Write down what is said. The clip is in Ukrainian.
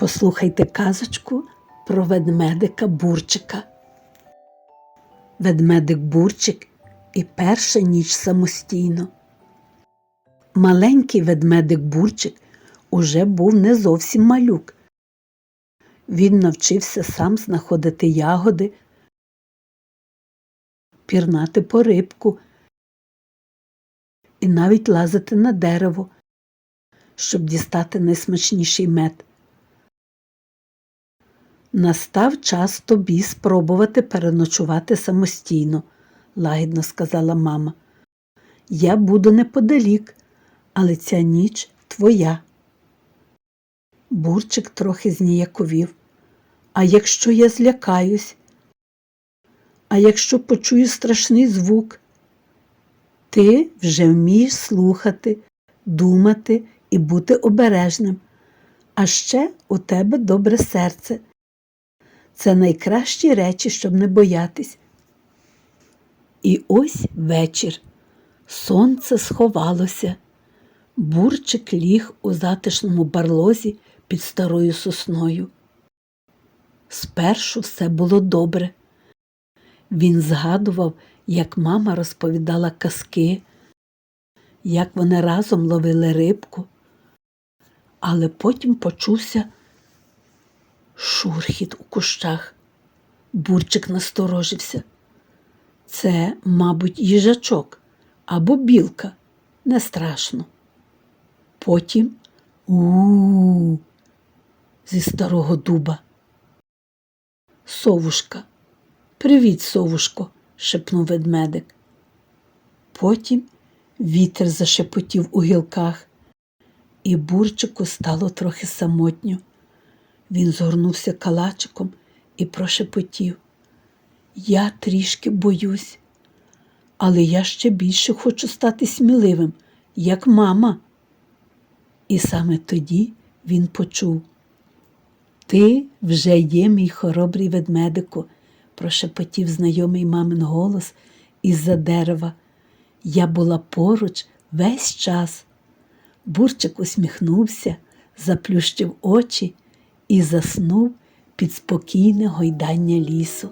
Послухайте казочку про ведмедика Бурчика. Ведмедик Бурчик і перша ніч самостійно. Маленький ведмедик Бурчик уже був не зовсім малюк. Він навчився сам знаходити ягоди, пірнати по рибку і навіть лазити на дерево, щоб дістати найсмачніший мед. Настав час тобі спробувати переночувати самостійно, лагідно сказала мама. Я буду неподалік, але ця ніч твоя. Бурчик трохи зніяковів. А якщо я злякаюсь? А якщо почую страшний звук? Ти вже вмієш слухати, думати і бути обережним. А ще у тебе добре серце. Це найкращі речі, щоб не боятись. І ось вечір. Сонце сховалося. Бурчик ліг у затишному барлозі під старою сосною. Спершу все було добре. Він згадував, як мама розповідала казки, як вони разом ловили рибку, але потім почувся шурхіт у кущах. Бурчик насторожився. Це, мабуть, їжачок або білка. Не страшно. Потім у зі старого дуба. Совушка. Привіт, совушко, шепнув ведмедик. Потім вітер зашепотів у гілках, і бурчику стало трохи самотньо. Він згорнувся калачиком і прошепотів. Я трішки боюсь, але я ще більше хочу стати сміливим, як мама. І саме тоді він почув. Ти вже є мій хоробрий ведмедику, прошепотів знайомий мамин голос із-за дерева. Я була поруч весь час. Бурчик усміхнувся, заплющив очі і заснув під спокійне гойдання лісу.